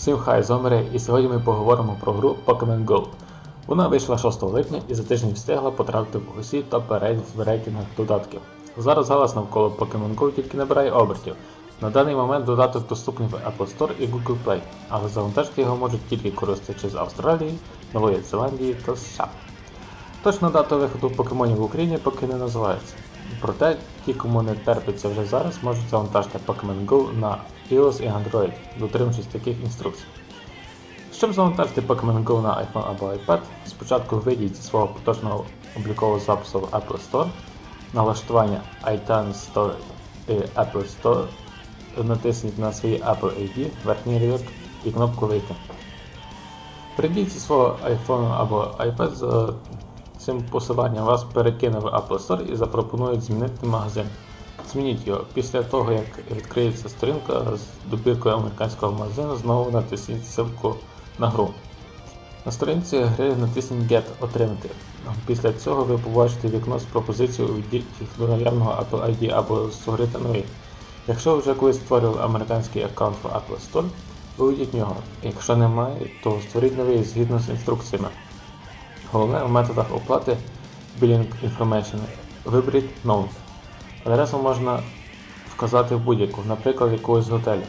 Всім хай зомери, і сьогодні ми поговоримо про гру Pokemon Go. Вона вийшла 6 липня і за тиждень встигла потрапити в усі топ в рейтингах додатків. Зараз галас навколо Pokemon Go тільки набирає обертів. На даний момент додаток доступний в Apple Store і Google Play, але завантажити його можуть тільки користувачі з Австралії, Нової Зеландії та США. Точна дата виходу покемонів в Україні поки не називається. Проте ті, кому не терпиться вже зараз, можуть завантажити Pokemon Go на iOS і Android, дотримуючись таких інструкцій. Щоб завантажити Pokemon Go на iPhone або iPad, спочатку вийдіть зі свого поточного облікового запису в Apple Store, налаштування iTunes Store і Apple Store, натисніть на свій Apple ID, верхній рядок і кнопку Вийти. Прийдіть зі свого iPhone або iPad цим посиланням вас перекине в Apple Store і запропонують змінити магазин. Змініть його. Після того, як відкриється сторінка з добіркою американського магазину, знову натисніть ссылку на гру. На сторінці гри натисніть Get Отримати. Після цього ви побачите вікно з пропозицією увійдіть до наявного Apple ID або створити новий. Якщо ви вже колись створювали американський аккаунт в Apple Store, виведіть нього. Якщо немає, то створіть новий згідно з інструкціями. Головне в методах оплати Billing Information виберіть Known. Адресу можна вказати в будь-яку, наприклад, якогось готелю.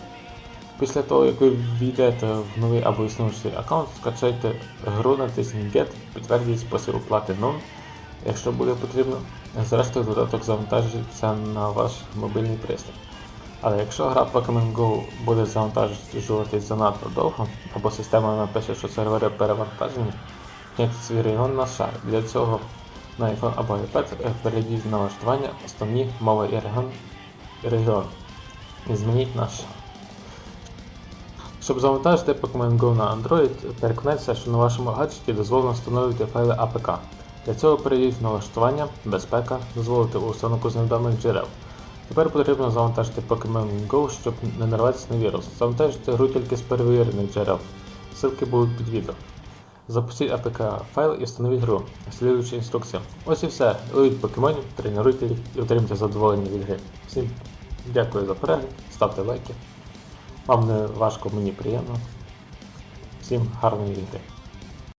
Після того, як ви війдете в новий або існуючий аккаунт, скачайте гру, натисніть Get, підтвердіть спосіб оплати Known. Якщо буде потрібно, зрештою додаток завантажиться на ваш мобільний пристрій. Але якщо гра Pokemon Go буде завантажуватись занадто довго, або система напише, що сервери перевантажені, Зняти свій на шар. Для цього на iPhone або iPad перейдіть в налаштування основні мови і регіон, регіон і змініть на шар. Щоб завантажити Pokemon Go на Android, переконайтеся, що на вашому гаджеті дозволено встановити файли APK. Для цього перейдіть в налаштування, безпека, дозволити установку з невідомих джерел. Тепер потрібно завантажити Pokemon Go, щоб не нарватися на вірус. Завантажити гру тільки з перевірених джерел. Ссылки будуть під відео. Запустіть АПК файл і встановіть гру, слідуючи інструкціям. Ось і все. Ловіть покемонів, тренуйте їх і отримайте задоволення від гри. Всім дякую за перегляд, ставте лайки. Вам не важко, мені приємно. Всім гарної гри.